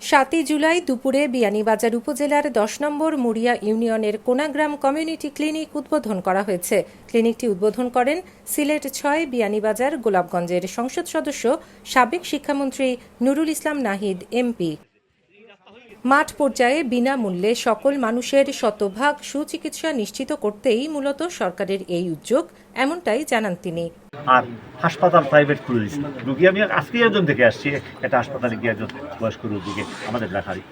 সাতই জুলাই দুপুরে বিয়ানীবাজার উপজেলার দশ নম্বর মুড়িয়া ইউনিয়নের কোনাগ্রাম কমিউনিটি ক্লিনিক উদ্বোধন করা হয়েছে। ক্লিনিকটি উদ্বোধন করেন সিলেট ছয়, বিয়ানীবাজার, গোলাপগঞ্জের সংসদ সদস্য, সাবেক শিক্ষামন্ত্রী নুরুল ইসলাম নাহিদ, এমপি। মাঠ পর্যায়ে বিনামূল্যে সকল মানুষের শতভাগ সুচিকিৎসা নিশ্চিত করতেই মূলত সরকারের এই উদ্যোগ, এমনটাই জানান তিনি। আর হাসপাতাল প্রাইভেট খুলে দিচ্ছে রুগী, আমি আজকে একজন দেখে আসছি, একটা হাসপাতালে গিয়ে একজন বয়স্ক রুগীকে আমাদের লেখারি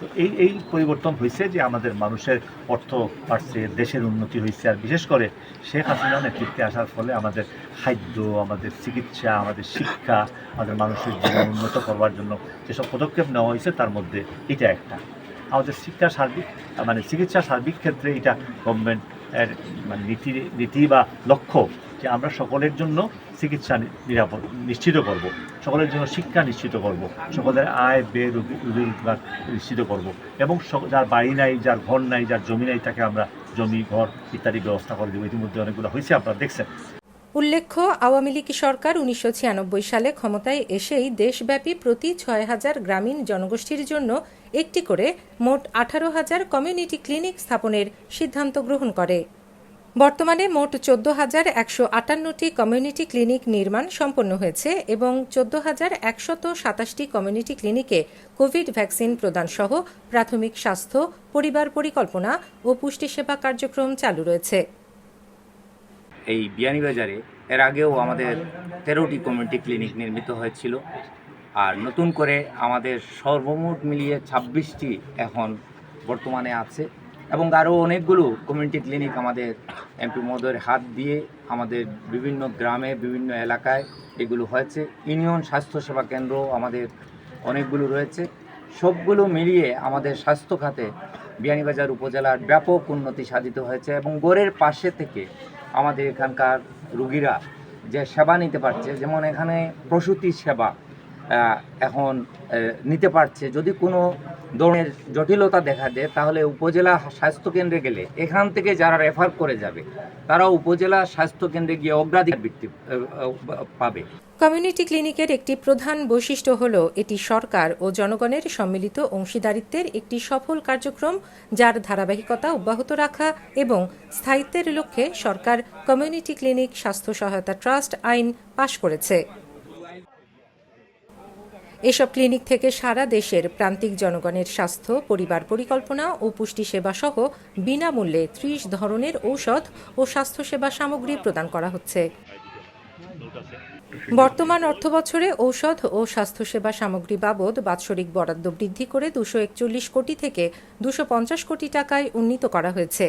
তো এই এই পরিবর্তন হয়েছে যে আমাদের মানুষের অর্থ বাড়ছে, দেশের উন্নতি হয়েছে, আর বিশেষ করে শেখ হাসিনা নেতৃত্বে আসার ফলে আমাদের খাদ্য, আমাদের চিকিৎসা, আমাদের শিক্ষা, আমাদের মানুষের জীবন উন্নত করবার জন্য যেসব পদক্ষেপ নেওয়া হয়েছে তার মধ্যে এটা একটা। আমাদের শিক্ষা সার্বিক মানে চিকিৎসা সার্বিক ক্ষেত্রে এটা গভর্নমেন্ট এর মানে নীতি নীতি বা লক্ষ্য যে আমরা সকলের জন্য চিকিৎসা নিরাপদ, নিশ্চিত করব। সকলের জন্য শিক্ষা নিশ্চিত করব। সকলের আয়, ব্যয় রোজগার নিশ্চিত করব। এবং যার বাড়ি নাই, যার ঘর নাই, যার জমি নাই, তাকে আমরা জমি, ঘর ইত্যাদি ব্যবস্থা করে দেবো। ইতিমধ্যে অনেকগুলো হয়েছে, আপনারা দেখছেন। উল্লেখ্য, আওয়ামী লীগ সরকার উনিশশো ছিয়ানব্বই সালে ক্ষমতায় এসেই দেশব্যাপী প্রতি ছয় হাজার গ্রামীণ জনগোষ্ঠীর জন্য একটি করে মোট আঠারো হাজার কমিউনিটি ক্লিনিক স্থাপনের সিদ্ধান্ত গ্রহণ করে। বর্তমানে মোট চোদ্দ হাজার একশো আটান্নটি কমিউনিটি ক্লিনিক নির্মাণ সম্পন্ন হয়েছে এবং চোদ্দ হাজার একশত সাতাশটি কমিউনিটি ক্লিনিকে কোভিড ভ্যাকসিন প্রদান সহ প্রাথমিক স্বাস্থ্য, পরিবার পরিকল্পনা ও পুষ্টি সেবা কার্যক্রম চালু রয়েছে। এই বিয়ানীবাজারে এর আগেও আমাদের তেরোটি কমিউনিটি ক্লিনিক নির্মিত হয়েছিল আর নতুন করে আমাদের সর্বমোট মিলিয়ে ছাব্বিশটি এখন বর্তমানে আছে এবং আরও অনেকগুলো কমিউনিটি ক্লিনিক আমাদের এমপি মহোদয়ের হাত দিয়ে আমাদের বিভিন্ন গ্রামে, বিভিন্ন এলাকায় এগুলো হয়েছে। ইউনিয়ন স্বাস্থ্যসেবা কেন্দ্র আমাদের অনেকগুলো রয়েছে। সবগুলো মিলিয়ে আমাদের স্বাস্থ্য খাতে বিয়ানীবাজার উপজেলার ব্যাপক উন্নতি সাধিত হয়েছে এবং গোড়ের পাশে থেকে আমাদের এখানকার রুগীরা যে সেবা নিতে পারছে, যেমন এখানে প্রসূতি সেবা এখন নিতে পারছে। যদি কোনো ধরনের জটিলতা দেখা দেয় তাহলে উপজেলা স্বাস্থ্যকেন্দ্রে গেলে এখান থেকে যারা রেফার করে যাবে তারা উপজেলা স্বাস্থ্যকেন্দ্রে গিয়ে অগ্রাধিকার আহ, পাবে। কমিউনিটি ক্লিনিকের একটি প্রধান বৈশিষ্ট্য হল এটি সরকার ও জনগণের সম্মিলিত অংশীদারিত্বের একটি সফল কার্যক্রম যার ধারাবাহিকতা অব্যাহত রাখা এবং স্থায়িত্বের লক্ষ্যে সরকার কমিউনিটি ক্লিনিক স্বাস্থ্য সহায়তা ট্রাস্ট আইন পাশ করেছে। এসব ক্লিনিক থেকে সারা দেশের প্রান্তিক জনগণের স্বাস্থ্য, পরিবার পরিকল্পনা ও পুষ্টি সেবা সহ বিনামূল্যে ত্রিশ ধরনের ঔষধ ও স্বাস্থ্যসেবা সামগ্রী প্রদান করা হচ্ছে। বর্তমান অর্থবছরে ঔষধ ও স্বাস্থ্যসেবা সামগ্রী বাবদ বাৎসরিক বরাদ্দ বৃদ্ধি করে দুশো একচল্লিশ কোটি থেকে দুশো পঞ্চাশ কোটি টাকায় উন্নীত করা হয়েছে।